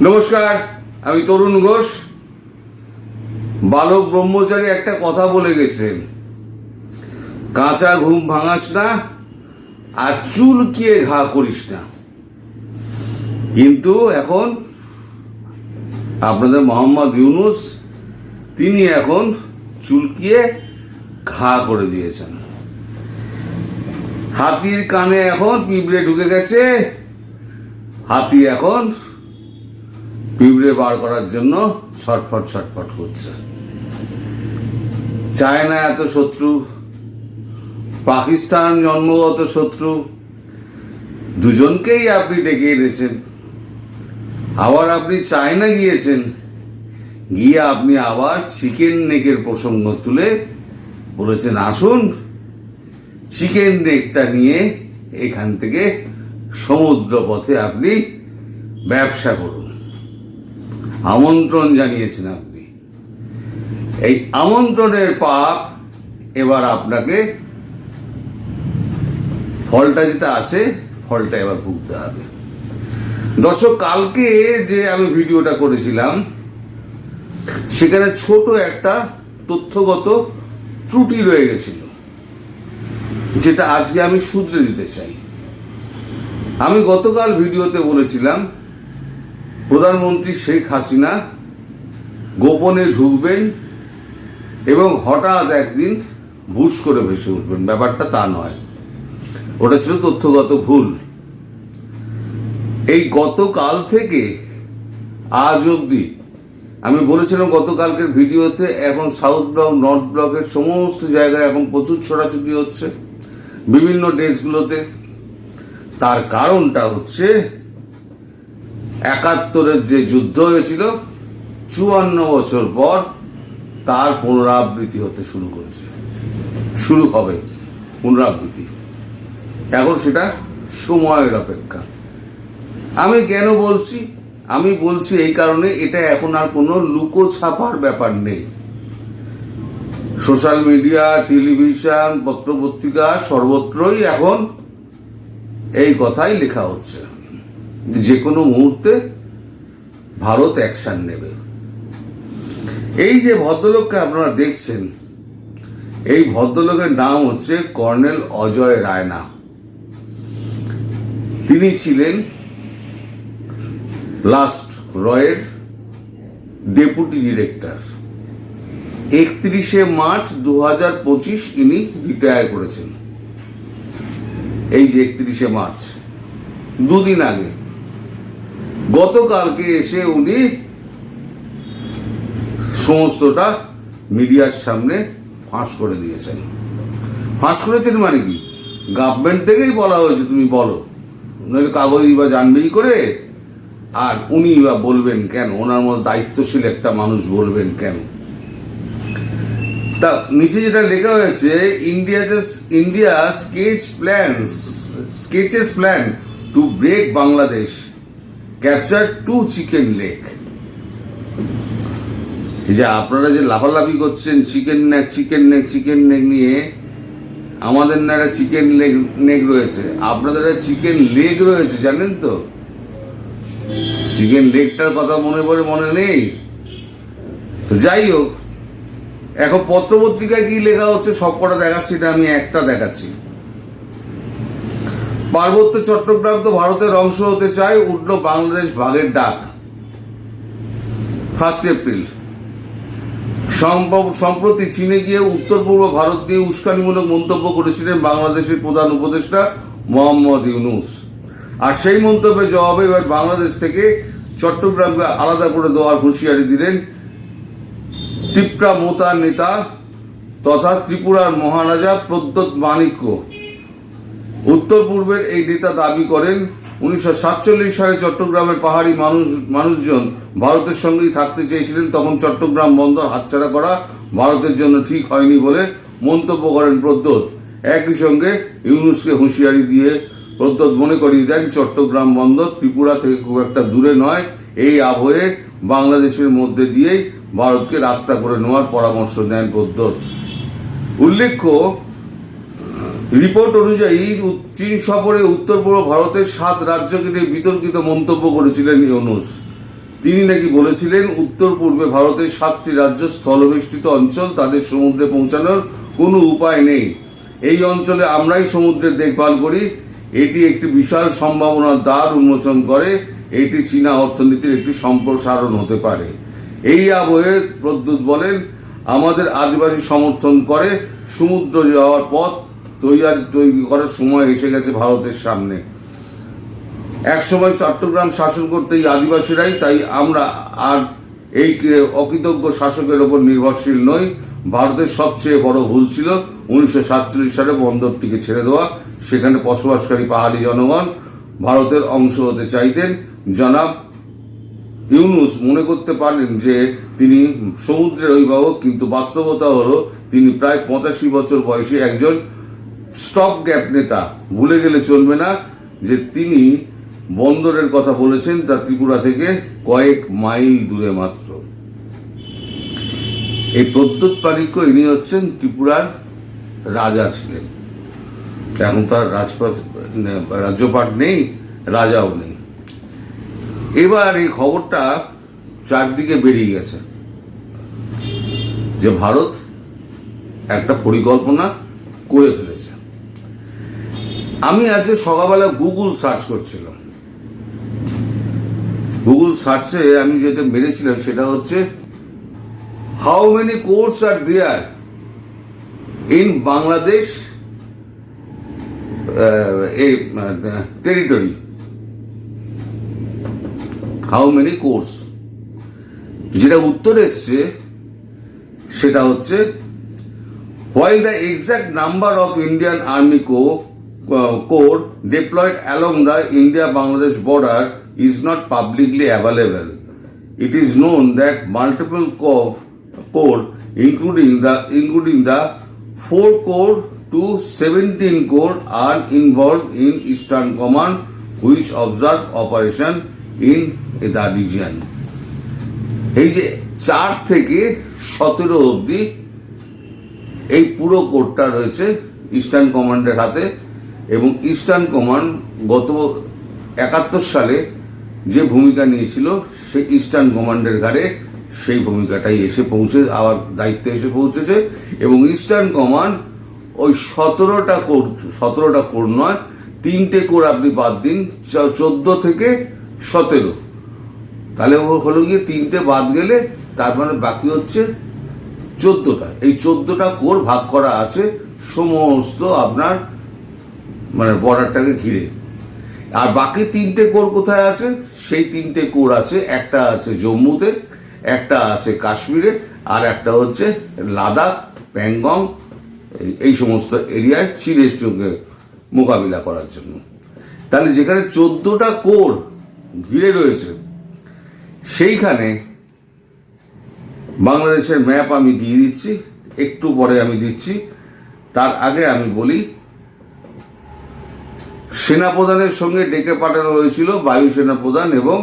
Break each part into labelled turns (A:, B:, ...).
A: নমস্কার, আমি তরুণ ঘোষ। বালক ব্রহ্মচারী একটা কথা বলে গেছেন। কাঁচা ঘুম ভাঙাস না, আর চুলকিয়ে ঘা করিস না। কিন্তু এখন আপনাদের মোহাম্মদ ইউনুস, তিনি এখন চুলকিয়ে ঘা করে দিয়েছেন। হাতির কানে এখন পিঁপড়ে ঢুকে গেছে, হাতি এখন পিঁপড়ে বার করার জন্য ছটফট ছটফট করছে। চায়না এত শত্রু, পাকিস্তান জন্মগত শত্রু, দুজনকেই আপনি ডেকে এনেছেন। আবার আপনি চায়না গিয়েছেন, গিয়ে আপনি আবার চিকেন নেকের প্রসঙ্গ তুলে বলেছেন, আসুন, চিকেন নেকটা নিয়ে এখান থেকে সমুদ্র পথে আপনি ব্যবসা করুন। আমন্ত্রণ জানিয়েছেন আপনি। এই আমন্ত্রণের পাপ এবার আপনাকে ফলটা যেটা আছে, ফলটা এবার ভুগতে হবে। দর্শক, কালকে যে আমি ভিডিওটা করেছিলাম, সেখানে ছোট একটা তথ্যগত ত্রুটি রয়ে গেছিল, যেটা আজকে আমি শুধরে দিতে চাই। আমি গতকাল ভিডিওতে বলেছিলাম প্রধানমন্ত্রী শেখ হাসিনা গোপনে ঢুকবেন এবং হঠাৎ একদিন ভুস করে ভেসে উঠবেন। ব্যাপারটা তা নয়। ওটা ছিল তথ্যগত ভুল। এই গতকাল থেকে আজ অবধি, আমি বলেছিলাম গতকালকের ভিডিওতে, এখন সাউথ ব্লক, নর্থ ব্লকের সমস্ত জায়গায় এখন প্রচুর ছোটাছুটি হচ্ছে বিভিন্ন দেশগুলোতে তার কারণটা হচ্ছে একাত্তরের যে যুদ্ধ হয়েছিল, চুয়ান্ন বছর পর তার পুনরাবৃত্তি হতে শুরু করেছে। শুরু হবে পুনরাবৃত্তি। এখন সেটা সময়ের অপেক্ষা। আমি কেন বলছি? আমি বলছি এই কারণে এটা এখন আর কোনো লুকো ছাপার ব্যাপার নেই। সোশ্যাল মিডিয়া, টেলিভিশন পত্রপত্রিকা সর্বত্রই এখন এই কথাই লেখা হচ্ছে। যে কোনো মুহূর্তে ভারত অ্যাকশন নেবে। এই যে ভদ্রলোককে আপনারা দেখছেন, এই ভদ্রলোকের নাম হচ্ছে কর্নেল অজয় রায়না। তিনি ছিলেন লাস্ট রয়ের ডেপুটি ডিরেক্টর একত্রিশে মার্চ দু হাজার পঁচিশ ইনি রিটায়ার করেছেন। এই যে একত্রিশে মার্চ, দুদিন আগে। গতকালকে এসে উনি সমস্তটা মিডিয়ার সামনে ফাঁস করে দিয়েছেন। ফাঁস করেছেন মানে কি? গভর্নমেন্ট থেকেই বলা হয়েছে, তুমি বলো। নইলে কাগজই বা জানবেই করে। আর উনি বা বলবেন কেন? ওনার মতো দায়িত্বশীল একটা মানুষ বলবেন কেন? তা নিচে যেটা লেখা হয়েছে India India sketch plan sketches plan to break Bangladesh capture to chicken neck. এই যে আপনারা যে লাফালাফি করছেন, chicken neck chicken neck chicken neck নিয়ে, আমাদের না একটা চিকেন লেগ নেক রয়েছে। আপনাদের চিকেন লেগ রয়েছে, জানেন তো? চিকেন লেগটার কথা মনে পড়ে, মনে নেই? তো যাই হোক, এখন পত্রপত্রিকায় কি লেখা হচ্ছে, সবকটা দেখাচ্ছি না, আমি একটা দেখাচ্ছি। পার্বত্য চট্টগ্রাম তো ভারতের অংশ হতে চায়, উঠল বাংলাদেশ ভাগের ডাক। ফার্স্ট এপ্রিল সম্প্রতি চীনে গিয়ে উত্তর পূর্ব ভারত দিয়ে উস্কানিমূলক মন্তব্য করেছিলেন বাংলাদেশের প্রধান উপদেষ্টা মোহাম্মদ ইউনুস। আর সেই মন্তব্যের জবাবে এবার বাংলাদেশ থেকে চট্টগ্রামকে আলাদা করে দেওয়ার হুঁশিয়ারি দিলেন ত্রিপুরা মোতার নেতা তথা ত্রিপুরার মহারাজা প্রদ্যোৎ মাণিক্য উত্তর পূর্বের এই নেতা দাবি করেন, উনিশশো সাতচল্লিশ সালে চট্টগ্রামের পাহাড়ি মানুষ, মানুষজন ভারতের সঙ্গেই থাকতে চেয়েছিলেন, তখন চট্টগ্রাম বন্দর হাতছাড়া করা ভারতের জন্য ঠিক হয়নি বলে মন্তব্য করেন প্রদ্যোৎ একই সঙ্গে ইউনুসকে হুঁশিয়ারি দিয়ে প্রদ্যোৎ মনে করিয়ে দেন, চট্টগ্রাম বন্দর ত্রিপুরা থেকে খুব একটা দূরে নয়, এই আবহে বাংলাদেশের মধ্যে দিয়েই ভারতকে রাস্তা করে নেওয়ার পরামর্শ দেন প্রদ্যোৎ উল্লেখ্য রিপোর্ট অনুযায়ী চীন সফরে উত্তর পূর্ব ভারতের সাত রাজ্যকে নিয়ে বিতর্কিত মন্তব্য করেছিলেন ইউনুস। তিনি নাকি বলেছিলেন, উত্তর পূর্বে ভারতের সাতটি রাজ্য স্থলবেষ্টিত অঞ্চল, তাদের সমুদ্রে পৌঁছানোর কোনো উপায় নেই। এই অঞ্চলে আমরাই সমুদ্রের দেখভাল করি। এটি একটি বিশাল সম্ভাবনার দ্বার উন্মোচন করে। এটি চীনা অর্থনীতির একটি সম্প্রসারণ হতে পারে। এই আবহে প্রদ্যুৎ বলেন, আমাদের আদিবাসী সমর্থন করে সমুদ্র যাওয়ার পথ তৈরি তৈরি করার সময় এসে গেছে ভারতের সামনে। একসময় চট্টগ্রাম শাসন করতে এই আদিবাসীরাই, তাই আমরা আর এই অকৃতজ্ঞ শাসকের ওপর নির্ভরশীল নই। ভারতের সবচেয়ে বড় ভুল ছিল উনিশশো সাতচল্লিশ সালে বন্দরটিকে ছেড়ে দেওয়া, সেখানে বসবাসকারী পাহাড়ি জনগণ ভারতের অংশ হতে চাইতেন। জনাব ইউনুস মনে করতে পারেন যে তিনি সমুদ্রের অভিভাবক, কিন্তু বাস্তবতা হলো তিনি প্রায় পঁচাশি বছর বয়সী একজন স্টপ গ্যাপ নেতা। ভুলে গেলে চলবে না যে তিনি বন্দরের কথা বলেছেন, তা ত্রিপুরা থেকে কয়েক মাইল দূরে মাত্র। এই প্রদ্যুৎ পারিক্য ইনি হচ্ছেন ত্রিপুরার রাজা ছিলেন। এখন তার রাজপাট রাজ্যপাট নেই, রাজাও নেই। এবার এই খবরটা চারদিকে বেরিয়ে গেছে। যে ভারত একটা পরিকল্পনা করে ফেলেছে। আমি আজকে সকালবেলা গুগল সার্চ করছিলাম। গুগল সার্চে আমি যেটা মেরেছিলাম সেটা হচ্ছে how many corps are there in Bangladesh territory how many corps যেটা উত্তর এসছে, সেটা হচ্ছে while the exact number of Indian army co corps corps deployed along the India Bangladesh border is not publicly available it is known that multiple corps corps including the including the four corps two seventeen corps are involve in eastern command which observe operation in the region এই যে চার থেকে সতেরো অব্দি এই পুরো কোর্টটা রয়েছে eastern কমান্ডের হাতে। এবং ইস্টার্ন কমান্ড গত একাত্তর সালে যে ভূমিকা নিয়েছিল, সে ইস্টার্ন কমান্ডের ঘাড়ে সেই ভূমিকাটাই এসে পৌঁছে, আবার দায়িত্বে এসে পৌঁছেছে এবং ইস্টার্ন কমান্ড ওই সতেরোটা কোর সতেরোটা কোর নয়, তিনটে কোর আপনি বাদ দিন চোদ্দ থেকে সতেরো। তাহলে হলো গিয়ে তিনটে বাদ গেলে তার মানে বাকি হচ্ছে চোদ্দটা। এই চোদ্দটা কোর ভাগ করা আছে, সমস্ত আপনার মানে বর্ডারটাকে ঘিরে। আর বাকি তিনটে কোর কোথায় আছে? সেই তিনটে কোর আছে, একটা আছে জম্মুতে, একটা আছে কাশ্মীরে, আর একটা হচ্ছে লাদাখ, প্যাংগং, এই- সমস্ত এরিয়ায় চীনের সঙ্গে মোকাবিলা করার জন্য। তাহলে যেখানে চোদ্দটা কোর ঘিরে রয়েছে, সেইখানে বাংলাদেশের ম্যাপ আমি দিয়ে দিচ্ছি, একটু পরে আমি দিচ্ছি। তার আগে আমি বলি সেনাপ্রধানের সঙ্গে ডেকে পাঠানো হয়েছিল বায়ুসেনা প্রধান এবং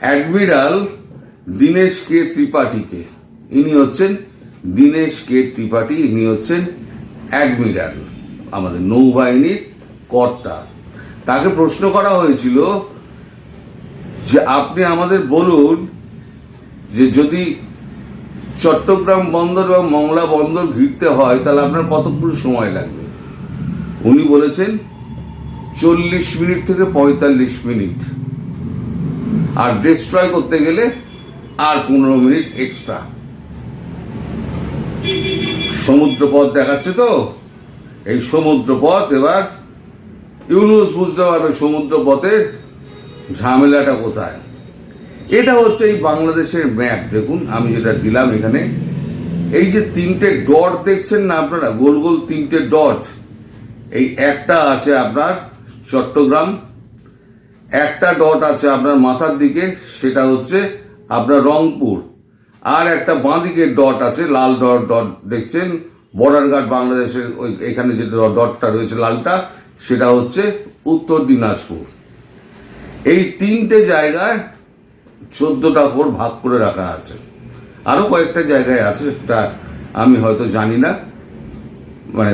A: অ্যাডমিরাল দীনেশ কে ত্রিপাঠীকে। ইনি হচ্ছেন দীনেশ কে ত্রিপাঠী, ইনি হচ্ছেন অ্যাডমিরাল, আমাদের নৌবাহিনীর কর্তা। তাকে প্রশ্ন করা হয়েছিল যে আপনি আমাদের বলুন যে যদি চট্টগ্রাম বন্দর এবং মংলা বন্দর ঘিরতে হয়, তাহলে আপনার কতক্ষণ সময় লাগবে? উনি বলেছেন চল্লিশ মিনিট থেকে পঁয়তাল্লিশ মিনিট। আর ডিস্ট্রয় করতে গেলে আর পনেরো মিনিট এক্সট্রা সমুদ্রপথ দেখাচ্ছে তো? এই সমুদ্রপথ এবার ইউনুস বুঝতে পারবে সমুদ্রপথের ঝামেলাটা কোথায়। এটা হচ্ছে এই বাংলাদেশের ম্যাপ দেখুন, আমি যেটা দিলাম এখানে, এই যে তিনটে ডট দেখছেন না আপনারা? গোল গোল তিনটে ডট এই একটা আছে আপনার চট্টগ্রাম। একটা ডট আছে আপনার মাথার দিকে, সেটা হচ্ছে আপনার রংপুর। আর একটা বাঁ দিকে ডট আছে, লাল ডট ডট দেখছেন? বর্ডার গার্ড বাংলাদেশের ওই এখানে যে ডটটা রয়েছে লালটা, সেটা হচ্ছে উত্তর দিনাজপুর। এই তিনটে জায়গায় চোদ্দটা কোর ভাগ করে রাখা আছে। আরও কয়েকটা জায়গায় আছে, সেটা আমি হয়তো জানি না। মানে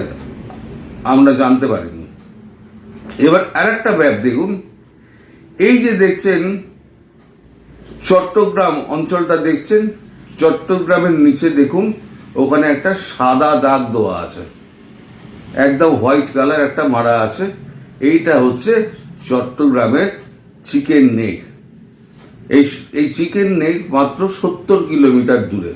A: আমরা জানতে পারিনি। এবার আরেকটা ব্যাপ দেখুন। এই যে দেখছেন, চট্টগ্রাম অঞ্চলটা দেখছেন, চট্টগ্রামের নিচে দেখুন, ওখানে একটা সাদা দাগ দেওয়া আছে। একদম হোয়াইট কালার একটা মারা আছে। এইটা হচ্ছে চট্টগ্রামের চিকেন নেক। এই এই চিকেন নেক মাত্র সত্তর কিলোমিটার দূরে।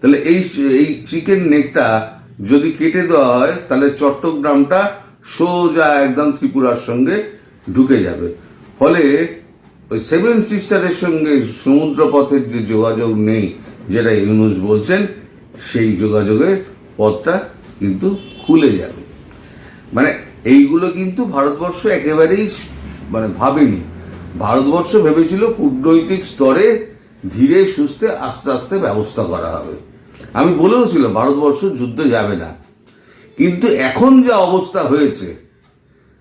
A: তাহলে এই এই চিকেন নেকটা যদি কেটে দেওয়া হয়, তাহলে চট্টগ্রামটা সোজা একদম ত্রিপুরার সঙ্গে ঢুকে যাবে। ফলে ওই সেভেন সিস্টারের সঙ্গে সমুদ্র পথের যে যোগাযোগ নেই, যেটা ইউনুস বলছেন, সেই যোগাযোগের পথটা কিন্তু খুলে যাবে। মানে এইগুলো কিন্তু ভারতবর্ষ একেবারেই মানে ভাবেনি। ভারতবর্ষ ভেবেছিল কূটনৈতিক স্তরে ধীরে সুস্থে আস্তে আস্তে ব্যবস্থা করা হবে। আমি বলেও ছিল ভারতবর্ষ যুদ্ধে যাবে না। কিন্তু এখন যে অবস্থা হয়েছে,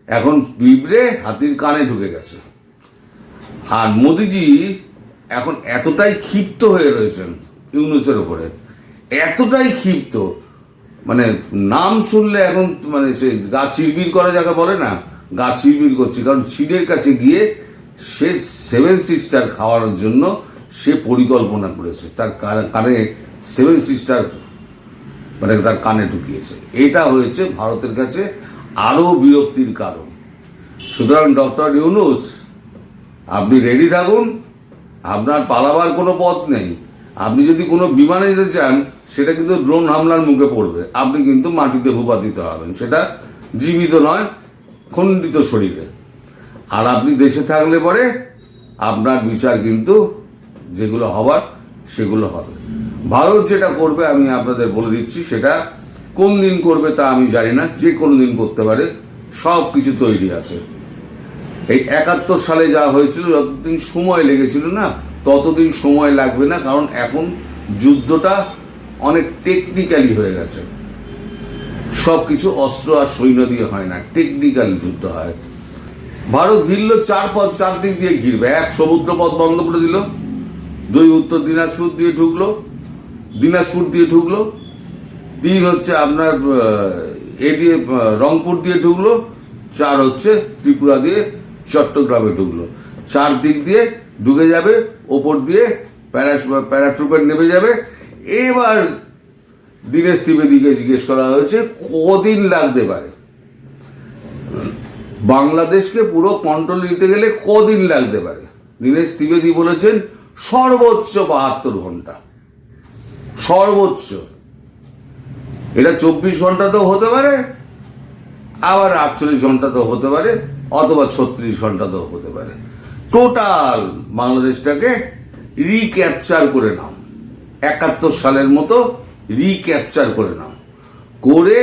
A: এখন পিঁপড়ে হাতির কানে ঢুকে গেছে। আর মোদিজি এখন এতটাই ক্ষিপ্ত হয়ে রয়েছেন ইউনুসের ওপরে এতটাই ক্ষিপ্ত মানে নাম শুনলে এখন মানে সে গা চিরবির করা যাকে বলে না, গা চিরবির করছে, কারণ চীনের কাছে গিয়ে সে সেভেন সিস্টার খাওয়ানোর জন্য সে পরিকল্পনা করেছে। তার কানে- কানে সেভেন সিস্টার মানে তার কানে ঢুকিয়েছে। এটা হয়েছে ভারতের কাছে আরও বিরক্তির কারণ। সুতরাং ডক্টর ইউনুস, আপনি রেডি থাকুন, আপনার পালাবার কোনো পথ নেই। আপনি যদি কোনো বিমানে যেতে চান, সেটা কিন্তু ড্রোন হামলার মুখে পড়বে। আপনি কিন্তু মাটিতে ভূপাতিত হবেন। সেটা জীবিত নয়, খণ্ডিত শরীরে। আর আপনি দেশে থাকলে পরে আপনার বিচার কিন্তু যেগুলো হবার, সেগুলো হবে। ভারত যেটা করবে, আমি আপনাদের বলে দিচ্ছি সেটা, কোন দিন করবে তা আমি জানি না, যে কোনো দিন করতে পারে, সব কিছু তৈরি আছে। এই একাত্তর সালে যা হয়েছিল, যতদিন সময় লেগেছিল না, ততদিন সময় লাগবে না, কারণ এখন যুদ্ধটা অনেক টেকনিক্যালি হয়ে গেছে। সব কিছু অস্ত্র আর সৈন্য দিয়ে হয় না টেকনিক্যাল যুদ্ধ হয়। ভারত ঘিরল চার পথ চার দিক দিয়ে ঘিরবে। এক সমুদ্র পথ বন্ধ করে দিল, দুই উত্তর দিনাজপুর দিয়ে ঢুকলো দিনাজপুর দিয়ে ঢুকলো, তিন হচ্ছে আপনার এ দিয়ে রংপুর দিয়ে ঢুকলো, চার হচ্ছে ত্রিপুরা দিয়ে চট্টগ্রামে ঢুকলো। চার দিক দিয়ে ঢুকে যাবে, ওপর দিয়ে প্যারাস, প্যারাট্রুপের নেমে যাবে। এবার দীনেশ ত্রিবেদীকে জিজ্ঞেস করা হয়েছে, কদিন লাগতে পারে? বাংলাদেশকে পুরো কন্ট্রোল নিতে গেলে কদিন লাগতে পারে? দীনেশ ত্রিবেদী বলেছেন, সর্বোচ্চ বাহাত্তর ঘণ্টা। সর্বোচ্চ। এটা চব্বিশ ঘণ্টা তো হতে পারে, আবার আটচল্লিশ ঘণ্টা তো হতে পারে, অথবা ছত্রিশ ঘণ্টা তো হতে পারে। টোটাল বাংলাদেশটাকে রিক্যাপচার করে নাও। একাত্তর সালের মতো রিক্যাপচার করে নাও। করে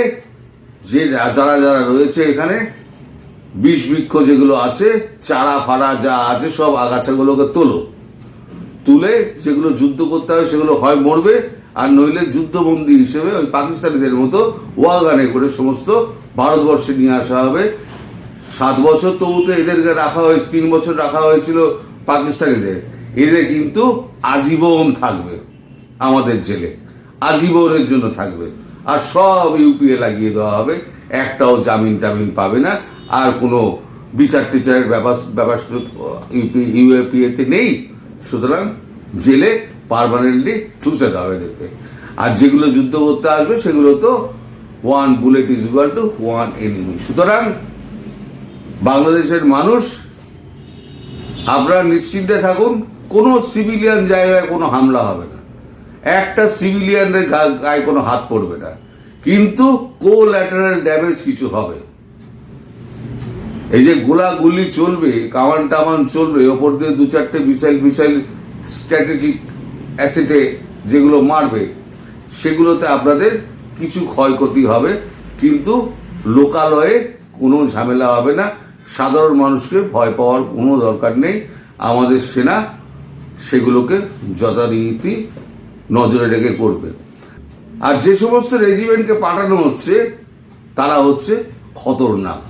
A: যে যারা যারা রয়েছে এখানে, বিষ বৃক্ষ যেগুলো আছে, চারা ফাড়া যা আছে, সব আগাছাগুলোকে তোলো। তুলে যেগুলো যুদ্ধ করতে হবে, সেগুলো হয় মরবে। আর নইলে যুদ্ধবন্দী হিসেবে ওই পাকিস্তানিদের মতো ওয়াগানে করে সমস্ত ভারতবর্ষে নিয়ে আসা হবে। সাত বছর তবুতে এদেরকে রাখা হয়েছে, তিন বছর রাখা হয়েছিল পাকিস্তানিদের। এদের কিন্তু আজীবন থাকবে আমাদের জেলে, আজীবনের জন্য থাকবে। আর সব ইউপিএ লাগিয়ে দেওয়া হবে, একটাও জামিন টামিন পাবে না, আর কোনো বিচার টিচারের ব্যাপার ইউপি, ইউএপিএতে নেই। সুতরাং জেলে পারমানেন্টলি ঠুসে হবে এদেরকে আর যেগুলো যুদ্ধ করতে আসবে, সেগুলো তো one bullet is equal to one enemy সুতরাং বাংলাদেশের মানুষ, আপনারা নিশ্চিন্তে থাকুন, কোনো সিভিলিয়ান জায়গায় কোনো হামলা হবে না। একটা সিভিলিয়ানদের গায়ে কোনো হাত পড়বে না। কিন্তু কোল্যাটারাল ড্যামেজ কিছু হবে। এই যে গোলাগুলি চলবে কামান টামান চলবে, ওপর দিয়ে দু চারটে মিসাইল মিসাইল স্ট্র্যাটেজিক অ্যাসেটে যেগুলো মারবে, সেগুলোতে আপনাদের কিছু ক্ষয়ক্ষতি হবে, কিন্তু লোকালয়ে কোনো ঝামেলা হবে না। সাধারণ মানুষকে ভয় পাওয়ার কোনো দরকার নেই। আমাদের সেনা সেগুলোকে যথারীতি নজরে রেখে করবে। আর যে সমস্ত রেজিমেন্টকে পাঠানো হচ্ছে, তারা হচ্ছে খতরনাক।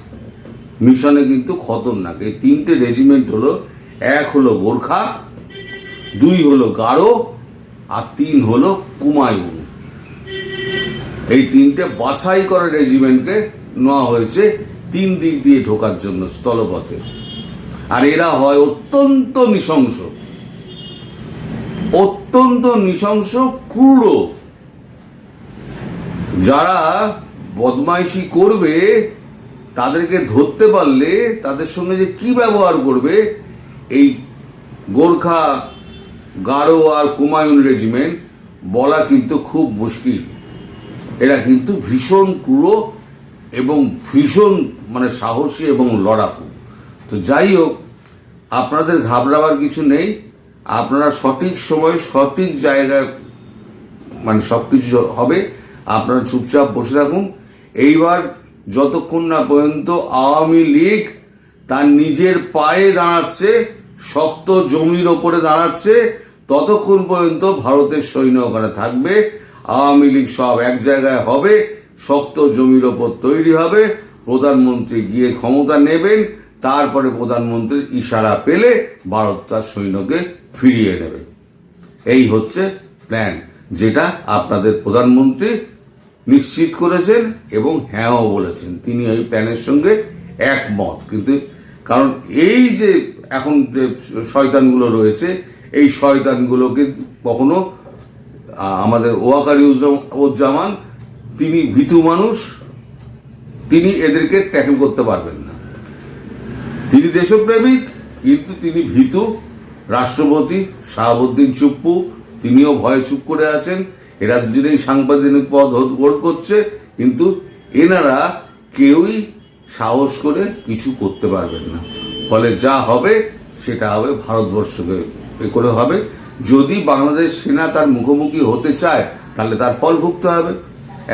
A: মিশনে কিন্তু খতরনাক। এই তিনটে রেজিমেন্ট হলো, এক হলো গোর্খা, দুই হলো গারো আর তিন হলো কুমায়ুন। এই তিনটে বাছাই করা রেজিমেন্টকে নেওয়া হয়েছে তিন দিক দিয়ে ঢোকার জন্য স্থলপথে। আর এরা হয় অত্যন্ত নৃশংস। অত্যন্ত নৃশংস ক্রূর যারা বদমাইশি করবে, তাদেরকে ধরতে পারলে তাদের সঙ্গে যে কি ব্যবহার করবে, এই গোর্খা গাঢ় আর কুমায়ুন রেজিমেন্ট বলা কিন্তু খুব মুশকিল। এরা কিন্তু ভীষণ ক্রূর এবং ভীষণ মানে সাহসী এবং লড়াকু। তো যাই হোক, আপনাদের ঘাবড়াবার কিছু নেই। আপনারা সঠিক সময় সঠিক জায়গায় মানে সব কিছু হবে। আপনারা চুপচাপ বসে থাকুন। এইবার যতক্ষণ না পর্যন্ত আওয়ামী লীগ তার নিজের পায়ে দাঁড়াচ্ছে, শক্ত জমির ওপরে দাঁড়াচ্ছে ততক্ষণ পর্যন্ত ভারতের সৈন্য ওখানে থাকবে। আওয়ামী লীগ সব এক জায়গায় হবে, শক্ত জমির ওপর তৈরি হবে। প্রধানমন্ত্রী গিয়ে ক্ষমতা নেবেন, তারপরে প্রধানমন্ত্রীর ইশারা পেলে ভারত তার সৈন্যকে ফিরিয়ে নেবে এই হচ্ছে প্ল্যান যেটা আপনাদের প্রধানমন্ত্রী নিশ্চিত করেছেন এবং হ্যাঁও বলেছেন। তিনি ওই প্ল্যানের সঙ্গে একমত। কিন্তু কারণ এই যে এখন যে শয়তানগুলো রয়েছে এই শয়তানগুলোকে কখনো আমাদের ওয়াকারি উজ্জামান, তিনি ভীতু মানুষ, তিনি এদেরকে ট্যাকেল করতে পারবেন না। তিনি দেশপ্রেমিক, কিন্তু তিনি ভীতু, রাষ্ট্রপতি শাহাবুদ্দিন চুপ্পু, তিনিও ভয়ে চুপ করে আছেন। এরা দুজনেই সাংবাদিক পদ হোল্ড করছে, কিন্তু এনারা কেউই সাহস করে কিছু করতে পারবেন না। ফলে যা হবে, সেটা হবে ভারতবর্ষকে করে হবে। যদি বাংলাদেশ সেনা তার মুখোমুখি হতে চায়, তাহলে তার ফল ভুগতে হবে।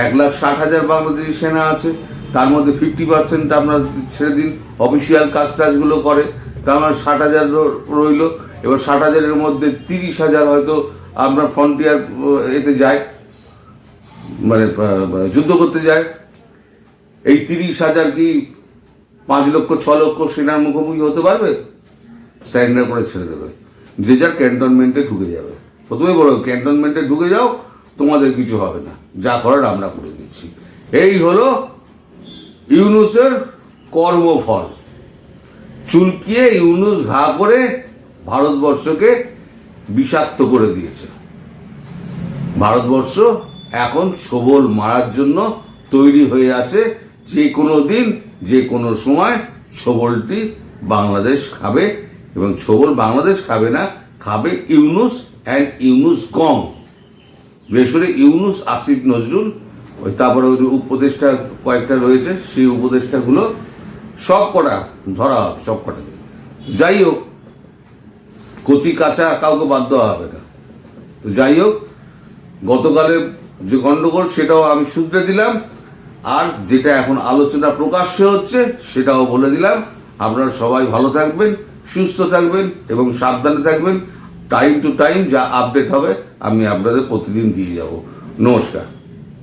A: এক লাখ ষাট হাজার বাংলাদেশি সেনা আছে, তার মধ্যে ফিফটি পার্সেন্ট আপনার ছেড়ে দিন। অফিসিয়াল কাজ টাজগুলো করে, তার মানে ষাট হাজার রইল। এবার ষাট হাজারের মধ্যে তিরিশ হাজার হয়তো আপনার ফ্রন্টিয়ার এতে যায় মানে যুদ্ধ করতে যায়। এই তিরিশ হাজার কি পাঁচ লক্ষ, ছ লক্ষ সেনার মুখোমুখি হতে পারবে? স্যারেন্ডার করে ছেড়ে দেবে। যে যার ক্যান্টনমেন্টে ঢুকে যাবে। প্রথমে বলো, ক্যান্টনমেন্টে ঢুকে যাও, তোমাদের কিছু হবে না। যা করার আমরা করে দিচ্ছি। এই হলো ইউনুসের কর্মফল। চুলকিয়ে ইউনুস ঘা করে ভারতবর্ষকে বিষাক্ত করে দিয়েছে। ভারতবর্ষ এখন ছোবল মারার জন্য তৈরি হয়ে আছে। যে কোনো দিন, যে কোনো সময় ছোবলটি বাংলাদেশ খাবে। এবং ছোবল বাংলাদেশ খাবে না, খাবে ইউনুস অ্যান্ড ইউনুস কম বিশেষ করে ইউনুস আসিফ নজরুল, ওই তারপরে ওই উপদেষ্টা কয়েকটা রয়েছে, সেই উপদেষ্টাগুলো সব কটা ধরা হবে, সব কটাকে যাই হোক, কচি কাঁচা কাউকে বাদ দেওয়া হবে না। তো যাই হোক গতকালের যে গন্ডগোল সেটাও আমি শুধরে দিলাম, আর যেটা এখন আলোচনা প্রকাশ্য হচ্ছে সেটাও বলে দিলাম। আপনারা সবাই ভালো থাকবেন। সুস্থ থাকবেন এবং সাবধানে থাকবেন। টাইম টু টাইম যা আপডেট হবে, আমি আপনাদের প্রতিদিন দিয়ে যাব। নমস্কার।